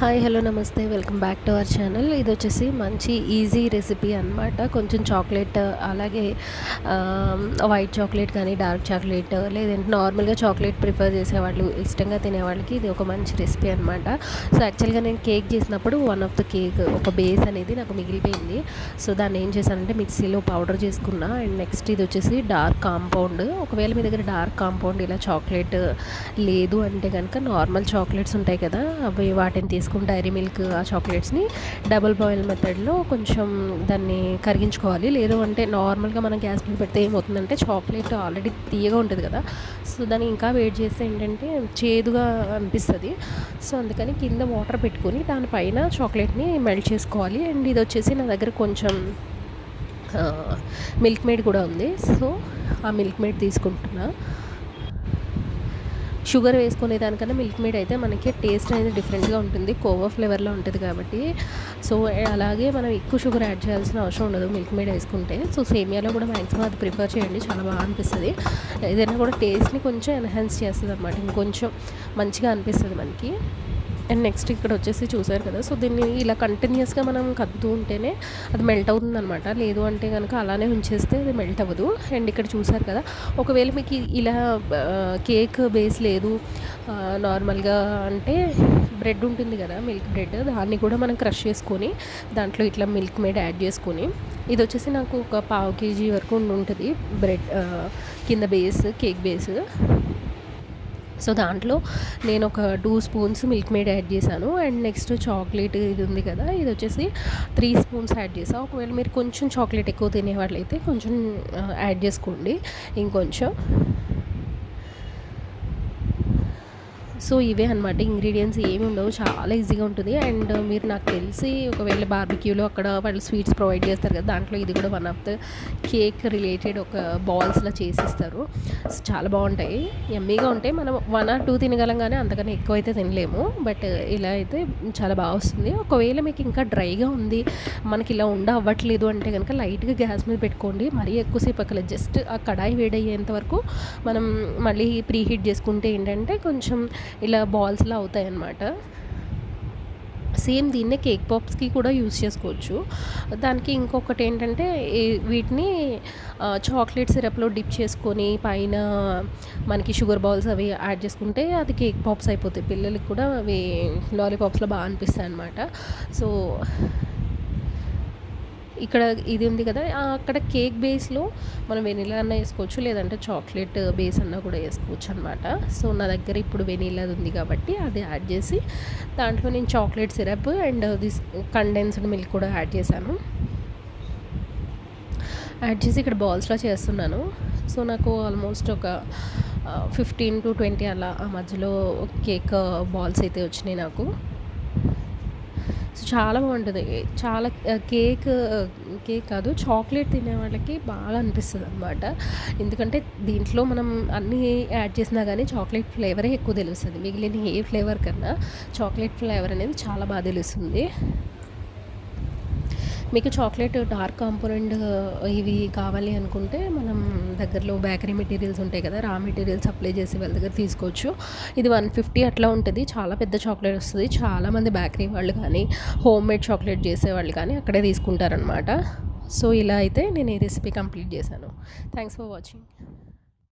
Hi hello నమస్తే. Welcome back to our channel. ఇది వచ్చేసి మంచి ఈజీ రెసిపీ అనమాట కొంచెం చాక్లెట్ అలాగే వైట్ చాక్లెట్ కానీ డార్క్ చాక్లెట్ లేదంటే నార్మల్గా చాక్లెట్ ప్రిఫర్ చేసేవాళ్ళు ఇష్టంగా తినేవాళ్ళకి ఇది ఒక మంచి రెసిపీ అనమాట సో యాక్చువల్గా నేను కేక్ చేసినప్పుడు వన్ ఆఫ్ ద కేక్ ఒక బేస్ అనేది నాకు మిగిలిపోయింది. సో దాన్ని ఏం చేశానంటే మిక్సీలో పౌడర్ చేసుకున్నా. అండ్ నెక్స్ట్ ఇది వచ్చేసి డార్క్ కాంపౌండ్. ఒకవేళ మీ దగ్గర డార్క్ కాంపౌండ్ ఇలా చాక్లెట్ లేదు అంటే కనుక నార్మల్ చాక్లెట్స్ ఉంటాయి కదా అవి వాటిని తీసుకున్న డైరీ మిల్క్ ఆ చాక్లెట్స్ని డబుల్ బాయిల్ మెథడ్లో కొంచెం దాన్ని కరిగించుకోవాలి. లేదు అంటే నార్మల్గా మనం గ్యాస్ మీద పెడితే ఏమవుతుందంటే చాక్లెట్ ఆల్రెడీ తీయగా ఉంటుంది కదా. సో దాన్ని ఇంకా వేడి చేస్తే ఏంటంటే చేదుగా అనిపిస్తుంది. సో అందుకని కింద వాటర్ పెట్టుకొని దానిపైన చాక్లెట్ని మెల్ట్ చేసుకోవాలి. అండ్ ఇది వచ్చేసి నా దగ్గర కొంచెం మిల్క్ మేడ్ కూడా ఉంది. సో ఆ మిల్క్ మేడ్ తీసుకుంటున్నా. షుగర్ వేసుకునే దానికన్నా మిల్క్ మేడ్ అయితే మనకి టేస్ట్ అనేది డిఫరెంట్గా ఉంటుంది. కోవా ఫ్లేవర్లో ఉంటుంది కాబట్టి. సో అలాగే మనం ఎక్కువ షుగర్ యాడ్ చేయాల్సిన అవసరం ఉండదు మిల్క్ మేడ్ వేసుకుంటే. సో సేమియాలో కూడా మ్యాక్సిమం అది ప్రిఫర్ చేయండి. చాలా బాగా అనిపిస్తుంది. ఏదైనా కూడా టేస్ట్ని కొంచెం ఎన్హాన్స్ చేస్తుంది అనమాట ఇంకొంచెం మంచిగా అనిపిస్తుంది మనకి. అండ్ నెక్స్ట్ ఇక్కడ వచ్చేసి చూసారు కదా సో దీన్ని ఇలా కంటిన్యూస్గా మనం కదుతూ ఉంటేనే అది మెల్ట్ అవుతుంది అనమాట లేదు అంటే కనుక అలానే ఉంచేస్తే అది మెల్ట్ అవ్వదు. అండ్ ఇక్కడ చూసారు కదా ఒకవేళ మీకు ఇలా కేక్ బేస్ లేదు నార్మల్గా అంటే బ్రెడ్ ఉంటుంది కదా మిల్క్ బ్రెడ్ దాన్ని కూడా మనం క్రష్ చేసుకొని దాంట్లో ఇట్లా మిల్క్ మేడ్ యాడ్ చేసుకొని ఇది వచ్చేసి నాకు ఒక పావు కేజీ వరకు ఉండి ఉంటుంది బ్రెడ్ కింద బేస్ కేక్ బేస్ సో దాంట్లో నేను ఒక two spoons Milkmaid add చేశాను. అండ్ నెక్స్ట్ చాక్లెట్ ఇది ఉంది కదా ఇది వచ్చేసి త్రీ స్పూన్స్ యాడ్ చేసాను ఒకవేళ మీరు కొంచెం చాక్లెట్ ఎక్కువ తినేవాళ్ళైతే కొంచెం యాడ్ చేసుకోండి. ఇంకొంచెం సో ఇవే అనమాట ఇంగ్రీడియంట్స్ ఏమి ఉండవు. చాలా ఈజీగా ఉంటుంది. అండ్ మీరు నాకు తెలిసి ఒకవేళ బార్బిక్యూలో అక్కడ వాళ్ళు స్వీట్స్ ప్రొవైడ్ చేస్తారు కదా దాంట్లో ఇది కూడా one of the cake related ఒక బాల్స్లో చేసిస్తారు. సో చాలా బాగుంటాయి. ఎమ్మీగా ఉంటాయి మనం వన్ ఆర్ టూ తినగలం కానీ అంతకన్నా ఎక్కువ అయితే తినలేము. బట్ ఇలా అయితే చాలా బాగా వస్తుంది. ఒకవేళ మీకు ఇంకా డ్రైగా ఉంది మనకి ఇలా ఉండ అవ్వట్లేదు అంటే కనుక లైట్గా గ్యాస్ మీద పెట్టుకోండి. మరీ ఎక్కువసేపు అక్కడ జస్ట్ ఆ కడాయి వేడయ్యేంత వరకు మనం మళ్ళీ ప్రీ హీట్ చేసుకుంటే ఏంటంటే కొంచెం ఇలా బాల్స్లా అవుతాయి అన్నమాట సేమ్ దీన్నే కేక్ పాప్స్కి కూడా యూస్ చేసుకోవచ్చు. దానికి ఇంకొకటి ఏంటంటే వీటిని చాక్లెట్ సిరప్లో డిప్ చేసుకొని పైన మనకి షుగర్ బాల్స్ అవి యాడ్ చేసుకుంటే అది కేక్ పాప్స్ అయిపోతాయి. పిల్లలకి కూడా అవి లాలీపాప్స్లో బాగా అనిపిస్తాయి అనమాట సో ఇక్కడ ఇది ఉంది కదా అక్కడ కేక్ బేస్లో మనం వెనీలా అన్న వేసుకోవచ్చు లేదంటే చాక్లెట్ బేస్ అన్న కూడా వేసుకోవచ్చు అనమాట సో నా దగ్గర ఇప్పుడు వెనీలాది ఉంది కాబట్టి అది యాడ్ చేసి దాంట్లో నేను chocolate syrup and this condensed milk కూడా యాడ్ చేశాను. యాడ్ చేసి ఇక్కడ బాల్స్లో చేస్తున్నాను. సో నాకు ఆల్మోస్ట్ ఒక ఫిఫ్టీన్ టు ట్వంటీ అలా ఆ మధ్యలో కేక్ బాల్స్ అయితే వచ్చినాయి నాకు. చాలా బాగుంటుంది. చాలా కేక్ కేక్ కాదు చాక్లెట్ తినే వాళ్ళకి బాగా అనిపిస్తుంది అనమాట ఎందుకంటే దీంట్లో మనం అన్నీ యాడ్ చేసినా కానీ చాక్లెట్ ఫ్లేవరే ఎక్కువ తెలుస్తుంది. మిగిలిన ఏ ఫ్లేవర్ కన్నా చాక్లెట్ ఫ్లేవర్ అనేది చాలా బాగా తెలుస్తుంది. మీకు చాక్లెట్ డార్క్ కాంపోనెంట్ ఇవి కావాలి అనుకుంటే మనం దగ్గరలో బేకరీ మెటీరియల్స్ ఉంటాయి కదా రా మెటీరియల్స్ అప్లై చేసి వాళ్ళ దగ్గర తీసుకోవచ్చు. ఇది వన్ ఫిఫ్టీ అట్లా ఉంటుంది. చాలా పెద్ద చాక్లెట్ వస్తుంది. చాలామంది బేకరీ వాళ్ళు కానీ హోమ్ మేడ్ చాక్లెట్ చేసేవాళ్ళు కానీ అక్కడే తీసుకుంటారనమాట సో ఇలా అయితే నేను ఈ రెసిపీ కంప్లీట్ చేశాను. Thanks for watching.